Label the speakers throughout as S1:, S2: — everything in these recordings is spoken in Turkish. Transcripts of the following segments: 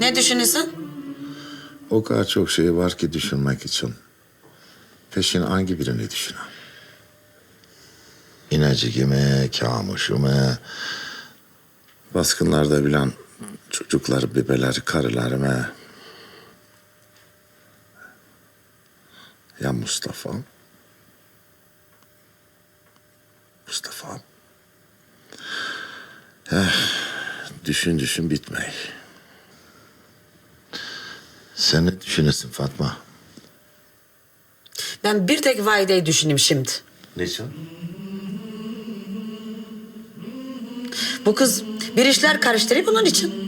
S1: Ne düşünüyorsun?
S2: O kadar çok şey var ki düşünmek için. Peşin hangi birini düşünem? İnecik mi, kamuşu mu? Baskınlarda bilen çocuklar, bebeleri, karıları mı? Ya Mustafa? Eh, düşün düşün bitmey. Sen ne düşünüyorsun Fatma?
S1: Ben bir tek Vahide'yi düşüneyim şimdi.
S2: Niçin?
S1: Bu kız bir işler karıştırıyor bunun için.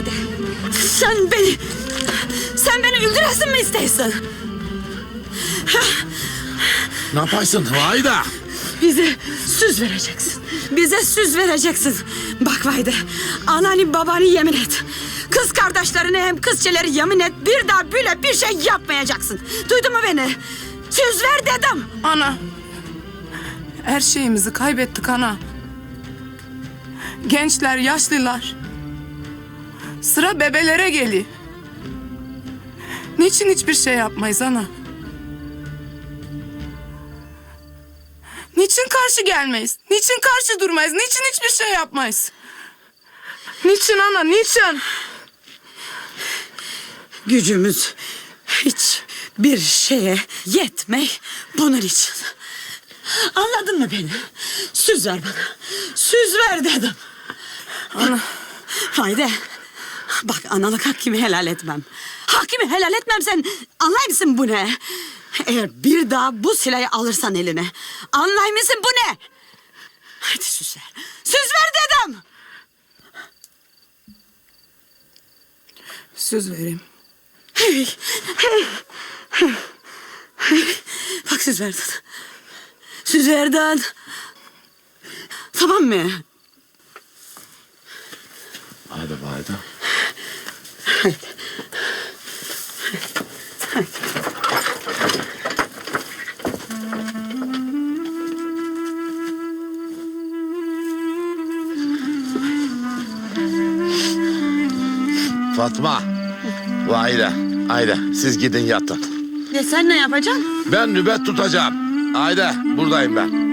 S3: Vayde. Sen beni... Sen beni öldüresin mi istiyorsun?
S2: Ne yaparsın Vayda?
S3: Bize söz vereceksin. Bize söz vereceksin. Bak Vayde. Ananı babanı yemin et. Kız kardeşlerine hem kızçeleri yemin et. Bir daha böyle bir şey yapmayacaksın. Duydun mu beni? Söz ver dedim.
S4: Ana. Her şeyimizi kaybettik ana. Gençler, yaşlılar. Sıra bebelere geliyor. Niçin hiçbir şey yapmayız ana? Niçin karşı gelmeyiz? Niçin karşı durmayız? Niçin hiçbir şey yapmayız? Niçin ana? Niçin?
S3: Gücümüz hiç bir şeye yetmey bunun için. Anladın mı beni? Söz ver bana. Söz ver dedim. Ana. Haydi. Bak analık hakkımı helal etmem. Hakkımı helal etmem sen anlay mısın bu ne? Eğer bir daha bu silahı alırsan eline anlay mısın bu ne? Hadi söz ver. Söz ver dedim.
S4: Söz vereyim.
S3: Hey, hey, hey, hey. Bak söz verdin. Söz verdin. Tamam mı?
S2: Hadi Vayda. Fatma. Vayda. Haydi siz gidin yatın.
S3: Ya sen ne yapacaksın?
S2: Ben nöbet tutacağım. Haydi buradayım ben.